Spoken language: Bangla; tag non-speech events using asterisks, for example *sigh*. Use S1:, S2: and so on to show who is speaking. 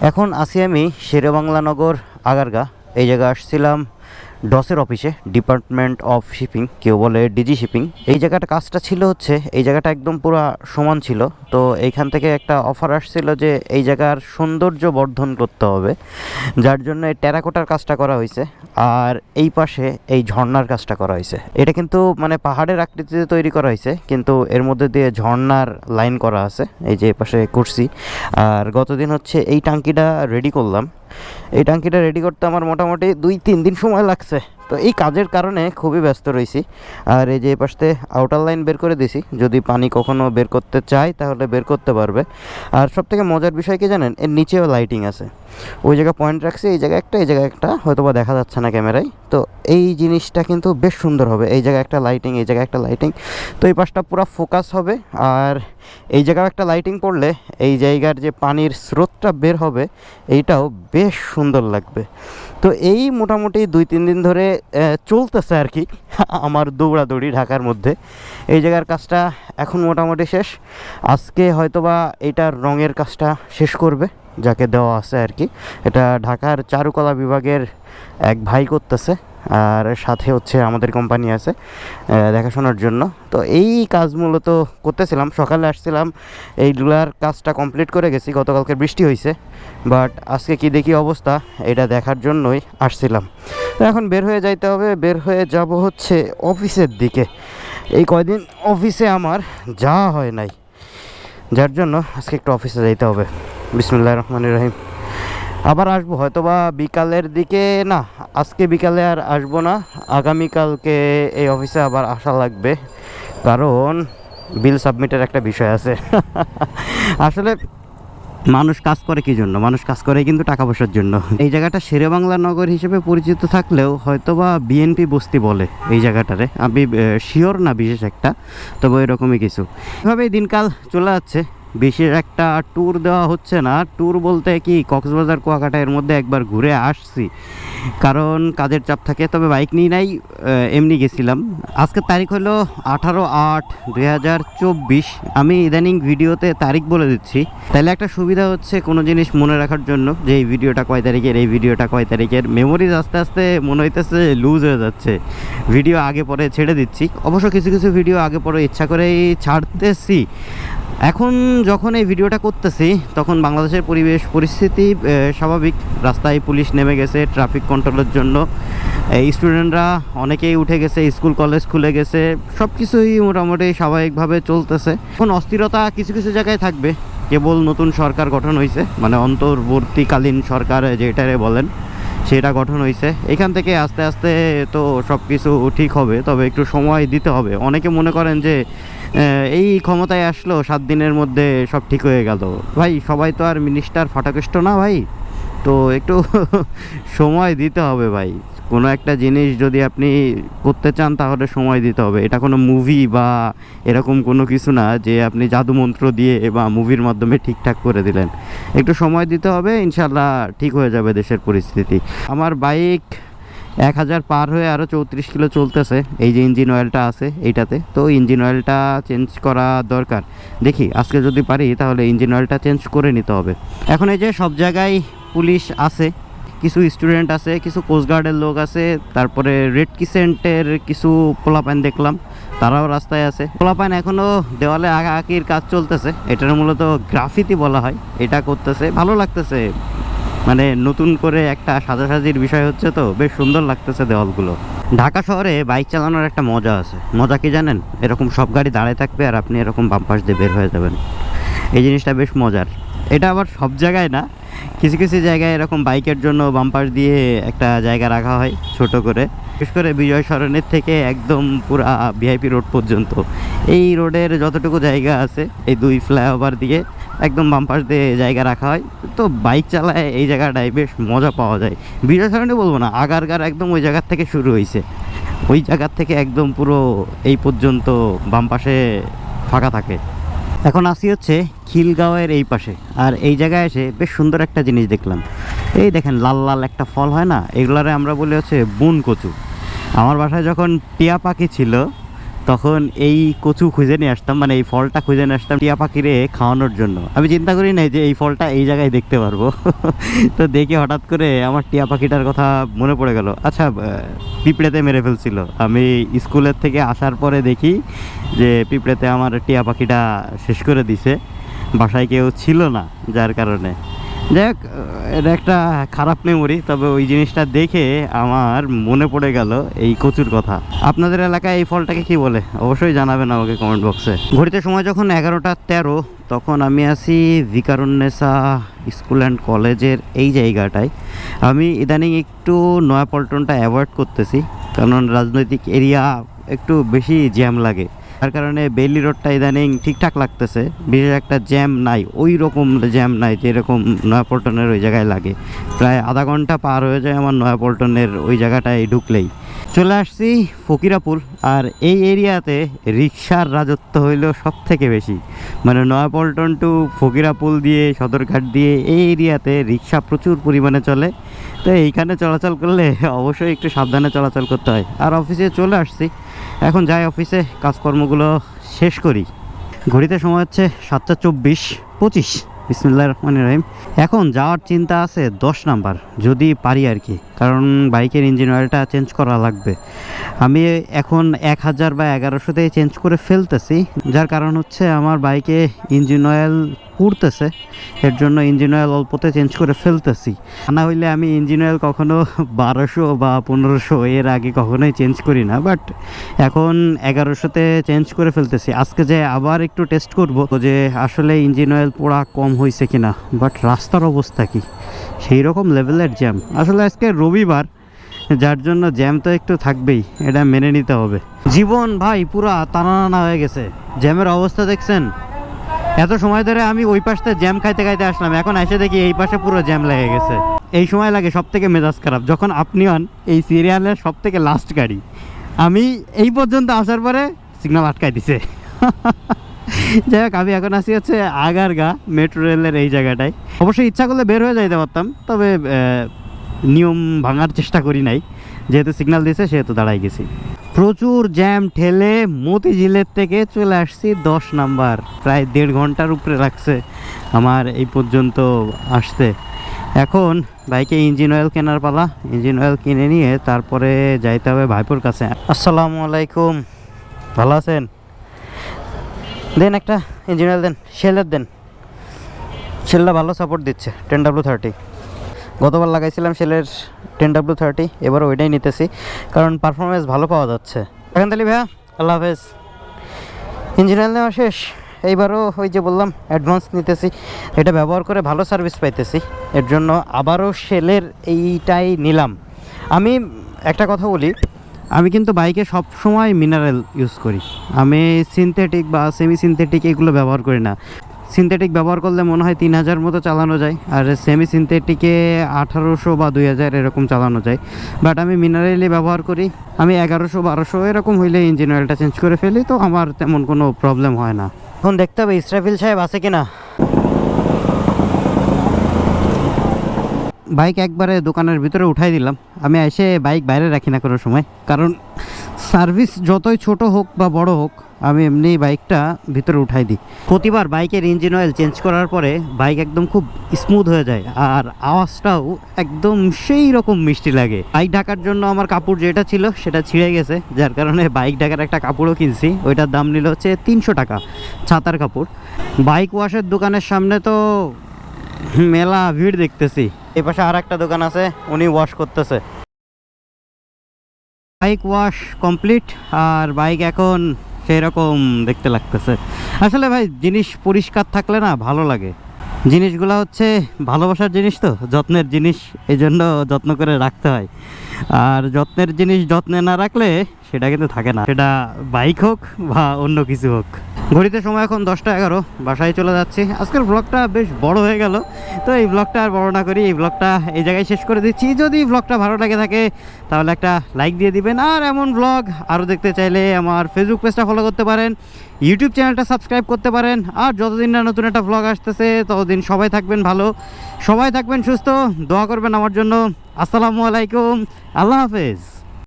S1: এখন আছি আমি শেরেবাংলানগর আগারগা। এই জায়গায় আসছিলাম। ডসের অফিসে ডিপার্টমেন্ট অফ শিপিং কেউ বলে ডিজি শিপিং এই জায়গাটা, কাজটা ছিল হচ্ছে, এই জায়গাটা একদম পুরো সমান ছিল। তো এইখান থেকে একটা অফার আসছিল যে, এই জায়গার সৌন্দর্য বর্ধন করতে হবে, যার জন্য এই টেরাকোটার কাজটা করা হয়েছে, আর এই পাশে এই ঝর্ণার কাজটা করা হয়েছে। এটা কিন্তু মানে পাহাড়ের আকৃতিতে তৈরি করা হয়েছে, কিন্তু এর মধ্যে দিয়ে ঝর্ণার লাইন করা আছে, এই যে পাশে করছি আর গতদিন হচ্ছে এই টাঙ্কিটা রেডি করলাম এই ট্যাঙ্কিটা রেডি করতে আমার মোটামুটি দুই তিন দিন সময় লাগছে। তো এই কাজের কারণে খুবই ব্যস্ত রয়েছি আর এই যে এই পাশে আউটার লাইন বের করে দিছি, যদি পানি কখনো বের করতে চায় তাহলে বের করতে পারবে। আর সব থেকে মজার বিষয় কি জানেন, এর নিচেও লাইটিং আছে। ওই জায়গায় পয়েন্ট রাখছি, এই জায়গায় একটা, এই জায়গায় একটা হয়তো বা দেখা যাচ্ছে না ক্যামেরায়। তো এই জিনিসটা কিন্তু বেশ সুন্দর হবে, এই জায়গায় একটা লাইটিং এই জায়গায় একটা লাইটিং তো এই পাশটা পুরো ফোকাস হবে, আর এই জায়গায় একটা লাইটিং পড়লে এই জায়গার যে পানির স্রোতটা বের হবে, এইটাও বেশ সুন্দর লাগবে। তো এই মোটামুটি দুই তিন দিন ধরে চলতেছে আর কি *laughs* আমার দৌড়াদৌড়ি ঢাকার মধ্যে। এই জায়গার কাজটা এখন মোটামুটি শেষ। আজকে হয়তোবা এটার রঙের কাজটা শেষ করবে, যাকে দেওয়া আছে আর কি। এটা ঢাকার চারুকলা বিভাগের এক ভাই করতেছে, আর সাথে হচ্ছে আমাদের কোম্পানি আছে দেখাশোনার জন্য। তো এই কাজ মূলত করতেছিলাম, সকালে আসছিলাম, এই এইগুলার কাজটা কমপ্লিট করে গেছি, গতকালকে বৃষ্টি হয়েছে বাট আজকে কি দেখি অবস্থা, এটা দেখার জন্যই আসছিলাম। এখন বের হয়ে যাইতে হবে, বের হয়ে যাব হচ্ছে অফিসের দিকে। এই কয়দিন অফিসে আমার যাওয়া হয় নাই। যার জন্য আজকে একটু অফিসে যাইতে হবে। বিসমুল্লাহ রহমান রহিম। আবার আসব হয়তো বা বিকালের দিকে, না, আজকে বিকালে আর আসব না। আগামীকালকে এই অফিসে আবার আসা লাগবে। কারণ বিল সাবমিটের একটা বিষয় আছে। *laughs* আসলে মানুষ কাজ করে কি জন্য? মানুষ কাজ করে কিন্তু টাকা পয়সার জন্য। এই জায়গাটা শেরে বাংলা নগর হিসেবে পরিচিত থাকলেও হয়তোবা বিএনপি বস্তি বলে এই জায়গাটারে। আমি শিওর না বিশেষ একটা, তবে এরকমই কিছু। এভাবেই দিনকাল চলে যাচ্ছে। বিশেষ একটা ট্যুর দেওয়া হচ্ছে না। ট্যুর বলতে কি, কক্সবাজার, কুয়াকাটা এর মধ্যে একবার ঘুরে আসছি। কারণ কাজের চাপ থাকে, তবে বাইক নিয়ে নাই এমনি গেছিলাম। আজকের তারিখ হলো আঠারো আট দুই আমি ইদানিং ভিডিওতে তারিখ বলে দিচ্ছি। তাহলে একটা সুবিধা হচ্ছে কোনো জিনিস মনে রাখার জন্য, যে এই ভিডিওটা কয় তারিখের, এই ভিডিওটা কয় তারিখের। মেমোরিজ আস্তে আস্তে মনে হইতেছে লুজ হয়ে যাচ্ছে। ভিডিও আগে পরে ছেড়ে দিচ্ছি। অবশ্য কিছু কিছু ভিডিও আগে পরে ইচ্ছা করেই ছাড়তেছি। এখন যখন এই ভিডিওটা করতেছি, তখন বাংলাদেশের পরিবেশ, পরিস্থিতি স্বাভাবিক। রাস্তায় পুলিশ নেমে গেছে ট্রাফিক কন্ট্রোলের জন্য। এই স্টুডেন্টরা অনেকেই উঠে গেছে স্কুল কলেজ খুলে গেছে। সব কিছুই মোটামুটি স্বাভাবিকভাবে চলতেছে। এখন অস্থিরতা কিছু কিছু জায়গায় থাকবে। কেবল নতুন সরকার গঠন হয়েছে মানে অন্তর্বর্তীকালীন সরকার যেটারে বলেন, সেটা গঠন হয়েছে এখান থেকে আস্তে আস্তে তো সব কিছু ঠিক হবে, তবে একটু সময় দিতে হবে। অনেকে মনে করেন যে এই ক্ষমতায় আসলো, সাত দিনের মধ্যে সব ঠিক হয়ে গেল। ভাই, সবাই তো আর মিনিস্টার ফাটাকেষ্ট না ভাই? তো একটু *laughs* সময় দিতে হবে ভাই। কোনো একটা জিনিস যদি আপনি করতে চান, তাহলে সময় দিতে হবে। এটা কোনো মুভি বা এরকম কোনো কিছু না যে আপনি জাদুমন্ত্র দিয়ে বা মুভির মাধ্যমে ঠিকঠাক করে দিলেন। একটু সময় দিতে হবে ইনশাল্লাহ ঠিক হয়ে যাবে দেশের পরিস্থিতি। আমার বাইক এক হাজার পার হয়ে আরও চৌত্রিশ কিলো চলতেছে। এই যে ইঞ্জিন অয়েলটা আছে এইটাতে। তো ইঞ্জিন অয়েলটা চেঞ্জ করা দরকার। দেখি, আজকে যদি পারি তাহলে ইঞ্জিন অয়েলটা চেঞ্জ করে নিতে হবে। এখন এই যে সব জায়গায় পুলিশ আছে, কিছু স্টুডেন্ট আছে, কিছু কোস্টগার্ডের লোক আছে, তারপরে রেড কিসেন্টের কিছু পোলাপাইন দেখলাম, তারাও রাস্তায় আছে। পোলাপাইন এখনও দেওয়ালে আঁকির কাজ চলতেছে। এটার মূলত গ্রাফিতি বলা হয়, এটা করতেছে। ভালো লাগতেছে। মানে নতুন করে একটা সাজাসাজির বিষয় হচ্ছে তো, বেশ সুন্দর লাগতেছে দেওয়ালগুলো। ঢাকা শহরে বাইক চালানোর একটা মজা আছে। মজা কি জানেন? এরকম সব গাড়ি দাঁড়ায় থাকবে আর আপনি এরকম বাম্পাস দিয়ে বের হয়ে যাবেন। এই জিনিসটা বেশ মজার। এটা আবার সব জায়গায় না, কিছু কিছু জায়গায় এরকম বাইকের জন্য বাম্পার দিয়ে একটা জায়গা রাখা হয় ছোট করে। বিশেষ করে বিজয় সরণের থেকে একদম পুরা ভিআইপি রোড পর্যন্ত। এই রোডের যতটুকু জায়গা আছে, এই দুই ফ্লাইওভার দিয়ে একদম বাম্পার দিয়ে জায়গা রাখা হয়। তো বাইক চালায় এই জায়গাটায় বেশ মজা পাওয়া যায়। বিজয় সরণে বলব না আগারগার একদম ওই জায়গার থেকে শুরু হয়েছে। ওই জায়গার থেকে একদম পুরো এই পর্যন্ত বাম পাশে ফাঁকা থাকে। এখন আসি হচ্ছে খিলগাঁওয়ের এই পাশে। আর এই জায়গায় এসে বেশ সুন্দর একটা জিনিস দেখলাম। এই দেখেন, লাল লাল একটা ফল হয় না? এগুলারে আমরা বলি হচ্ছে বুন কচু আমার বাসায় যখন টিয়া পাখি ছিল তখন এই কচু খুঁজে নিয়ে আসতাম মানে এই ফলটা খুঁজে নিয়ে আসতাম টিয়া পাখিরে খাওয়ানোর জন্য। আমি চিন্তা করি নাই যে এই ফলটা এই জায়গায় দেখতে পারব। *laughs* তো দেখে হঠাৎ করে আমার টিয়া পাখিটার কথা মনে পড়ে গেল। আচ্ছা পিঁপড়েতে মেরে ফেলছিল। আমি স্কুলের থেকে আসার পরে দেখি যে পিঁপড়েতে আমার টিয়া পাখিটা শেষ করে দিছে। বাসায় কেউ ছিল না, যার কারণে। যাই হোক এটা একটা খারাপ মেমোরি তবে ওই জিনিসটা দেখে আমার মনে পড়ে গেল এই কচুর কথা। আপনাদের এলাকায় এই ফলটাকে কি বলে? অবশ্যই জানাবেন আমাকে কমেন্ট বক্সে ঘড়িতে সময় যখন এগারোটা তেরো, তখন আমি আছি ভিকারুন্নেসা স্কুল অ্যান্ড কলেজের এই জায়গাটায়। আমি ইদানিং একটু নয়াপল্টনটা অ্যাভয়েড করতেছি, কারণ রাজনৈতিক এরিয়া একটু বেশি জ্যাম লাগে। তার কারণে বেলি রোডটা ইদানিং ঠিকঠাক লাগতেছে। বিশেষ একটা জ্যাম নাই ওই রকম জ্যাম নাই যেরকম নয়াপল্টনের ওই জায়গায় লাগে। প্রায় আধা ঘণ্টা পার হয়ে যায় আমার নয়াপল্টনের ওই জায়গাটায় ঢুকলেই। চলে আসছি ফকিরাপুর, আর এই এরিয়াতে রিক্সার রাজত্ব হইলেও সব থেকে বেশি। মানে নয়াপল্টন টু ফকিরাপুল দিয়ে, সদরঘাট দিয়ে এই এরিয়াতে রিক্সা প্রচুর পরিমাণে চলে। তো এইখানে চলাচল করলে অবশ্যই একটু সাবধানে চলাচল করতে হয়। আর অফিসে চলে আসছি। এখন যাই অফিসে, কাজকর্মগুলো শেষ করি। ঘড়িতে সময় হচ্ছে সাতটা চব্বিশ পঁচিশ। বিসমুল্লাহ রহমান রহিম। এখন যাওয়ার চিন্তা আছে দশ নাম্বার, যদি পারি আর কি, কারণ বাইকের ইঞ্জিন অয়েলটা চেঞ্জ করা লাগবে। আমি এখন এক হাজার বা এগারোশোতেই চেঞ্জ করে ফেলতেছি, যার কারণ হচ্ছে আমার বাইকে ইঞ্জিন অয়েল পুড়তেছে এর জন্য ইঞ্জিন অয়েল অল্পতে চেঞ্জ করে ফেলতেছি। না হইলে আমি ইঞ্জিন অয়েল কখনো বারোশো বা পনেরোশো এর আগে কখনোই চেঞ্জ করি না বাট এখন এগারোশোতে চেঞ্জ করে ফেলতেছি। আজকে যে আবার একটু টেস্ট করব যে আসলে ইঞ্জিন অয়েল পোড়া কম হয়েছে কিনা বাট রাস্তার অবস্থা কি? সেই রকম লেভেলের জ্যাম আসলে আজকে রবিবার, যার জন্য জ্যাম তো একটু থাকবেই, এটা মেনে নিতে হবে। জীবন ভাই পুরা টানা হয়ে গেছে। জ্যামের অবস্থা দেখছেন? এত সময় ধরে আমি ওই পাশে জ্যাম খাইতে খাইতে আসলাম। এখন এসে দেখি এই পাশে পুরো জ্যাম লেগে গেছে। এই সময় লাগে সব থেকে মেজাজ খারাপ। যখন আপনি হন, এই সিরিয়ালের সব থেকে লাস্ট গাড়ি। আমি এই পর্যন্ত আসার পরে সিগনাল আটকাই দিছে। *laughs* যাই হোক, আমি এখন আসি হচ্ছে আগারগা মেট্রো রেলের এই জায়গাটায়। অবশ্যই ইচ্ছা করলে বের হয়ে যাইতে পারতাম, তবে নিয়ম ভাঙার চেষ্টা করি নাই। যেহেতু সিগনাল দিয়েছে সেহেতু দাঁড়াই গেছি। প্রচুর জ্যাম ঠেলে মতিঝিলের থেকে চলে আসছি দশ নাম্বার। প্রায় দেড় ঘণ্টার উপরে লাগছে আমার এই পর্যন্ত আসতে। এখন বাইকে ইঞ্জিন অয়েল কেনার পালা। ইঞ্জিন অয়েল কিনে নিয়ে তারপরে যাইতে হবে ভাইপুর কাছে। আসসালামু আলাইকুম। ভালো আছেন? দেন একটা ইঞ্জিন অয়েল দেন, শেলের দেন। শেলটা ভালো সাপোর্ট দিচ্ছে, টেন ডাব্লু থার্টি। গতবার লাগাইছিলাম সেলের টেন ডাব্লু থার্টি এবার ওইটাই নিতেছি, কারণ পারফরমেন্স ভালো পাওয়া যাচ্ছে। এখন তাহলে ভাইয়া, আল্লাহ হাফেজ। ইঞ্জিন অয়েল নেওয়া শেষ, এইবারও ওই যে বললাম অ্যাডভান্স নিতেছি, এটা ব্যবহার করে ভালো সার্ভিস পাইতেছি, এর জন্য আবারও সেলের এইটাই নিলাম। আমি একটা কথা বলি, আমি কিন্তু বাইকে সব সময় মিনারেল ইউজ করি, আমি সিনথেটিক বা সেমি সিনথেটিক এগুলো ব্যবহার করি না। সিনথেটিক ব্যবহার করলে মনে হয় তিন হাজার মতো চালানো যায়, আর সেমি সিনথেটিকে আঠারোশো বা দুই হাজার এরকম চালানো যায়। বাট আমি মিনারেলি ব্যবহার করি, আমি এগারোশো, বারোশো এরকম হইলে ইঞ্জিন অয়েলটা চেঞ্জ করে ফেলি, তো আমার তেমন কোনো প্রবলেম হয় না। এখন দেখতে হবে ইসরাফিল সাহেব আছে কিনা? বাইক একবারে দোকানের ভিতরে উঠাই দিলাম। আমি এসে বাইক বাইরে রাখি না কোনো সময়। কারণ সার্ভিস যতই ছোট হোক বা বড় হোক, আমি এমনি বাইকটা ভিতরে উঠাই দিই। প্রতিবার বাইকের ইঞ্জিন অয়েল চেঞ্জ করার পরে বাইক একদম খুব স্মুথ হয়ে যায়। আর আওয়াজটাও একদম সেই রকম মিষ্টি লাগে। বাইক ঢাকার জন্য আমার কাপড় যেটা ছিল সেটা ছিঁড়ে গেছে। যার কারণে বাইক ঢাকার একটা কাপড়ও কিনছি। ওইটার দাম নিল হচ্ছে তিনশো টাকা ছাতার কাপড়। বাইক ওয়াশের দোকানের সামনে তো মেলা ভিড় দেখতেছি। এই পাশে আর একটা দোকান আছে, উনি ওয়াশ করতেছে। বাইক ওয়াশ কমপ্লিট আর বাইক এখন সেই রকম দেখতে লাগতেছে। আসলে ভাই, জিনিস পরিষ্কার থাকলে না ভালো লাগে। জিনিসগুলো হচ্ছে ভালোবাসার জিনিস তো, যত্নের জিনিস এই জন্য যত্ন করে রাখতে হয়। আর যত্নের জিনিস যত্নে না রাখলে সেটা কিন্তু থাকে না। সেটা বাইক হোক বা অন্য কিছু হোক। ঘড়িতে সময় এখন দশটা এগারো, বাসায় চলে যাচ্ছি। আজকের ব্লগটা বেশ বড় হয়ে গেল। তো এই ব্লগটা আর বড় না করি, এই ব্লগটা এই জায়গায় শেষ করে দিচ্ছি। যদি ব্লগটা ভালো লাগে থাকে, তাহলে একটা লাইক দিয়ে দিবেন। আর এমন ব্লগ আরও দেখতে চাইলে আমার ফেসবুক পেজটা ফলো করতে পারেন ইউটিউব চ্যানেলটা সাবস্ক্রাইব করতে পারেন। আর যতদিন না নতুন একটা ব্লগ আসতেছে, ততদিন সবাই থাকবেন ভালো। সবাই থাকবেন সুস্থ, দোয়া করবেন আমার জন্য। আসসালামু আলাইকুম। আল্লাহ হাফেজ।